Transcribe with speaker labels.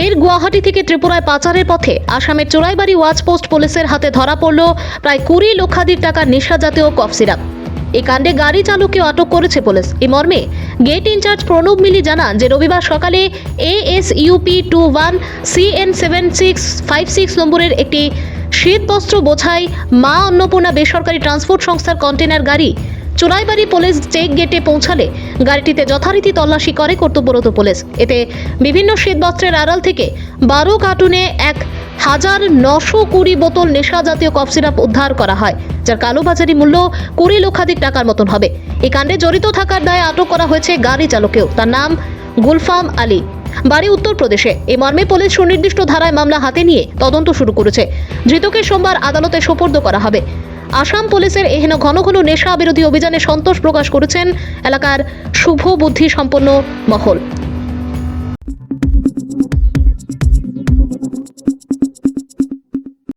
Speaker 1: ফের গুয়াহাটি থেকে ত্রিপুরায় পাচারের পথে আসামের চোরাইবাড়ি ওয়াচ পোস্ট পুলিশের হাতে ধরা পড়ল প্রায় কুড়ি লক্ষাধিক টাকার নেশা জাতীয় কফ সিরাপ। এই কাণ্ডে গাড়ি চালককেও আটক করেছে পুলিশ। এই মর্মে গেট ইনচার্জ প্রণব মিলি জানান যে রবিবার সকালে AS UP two one CN seven six five six নম্বরের একটি শীতবস্ত্র বোঝাই মা অন্নপূর্ণা বেসরকারি ট্রান্সপোর্ট সংস্থার কন্টেনার গাড়ি চোরাইবাড়ি পুলিশ চেক গেটে পৌঁছালে গাড়িটিতে যথারীতি তল্লাশি করে কর্তব্যরত পুলিশ। এতে বিভিন্ন শীতবস্ত্রের আড়াল থেকে বারো কার্টুনে এক হাজার নশো কুড়ি বোতল নেশা জাতীয় কফ সিরাপ উদ্ধার করা হয়, যার কালোবাজারি মূল্য কুড়ি লক্ষাধিক টাকার মতন হবে। এই কাণ্ডে জড়িত থাকার দায়ে আটক করা হয়েছে গাড়ি চালকেও তার নাম গুলফাম আলী। বাড়ি উত্তরপ্রদেশে এ মর্মে পুলিশ সুনির্দিষ্ট ধারায় মামলা হাতে নিয়ে তদন্ত শুরু করেছে। ধৃতকে সোমবার আদালতে সোপর্দ করা হবে। আসাম পুলিশের এহেন ঘন ঘন নেশা বিরোধী অভিযানে সন্তোষ প্রকাশ করেছেন এলাকার শুভ বুদ্ধি সম্পন্ন মহল।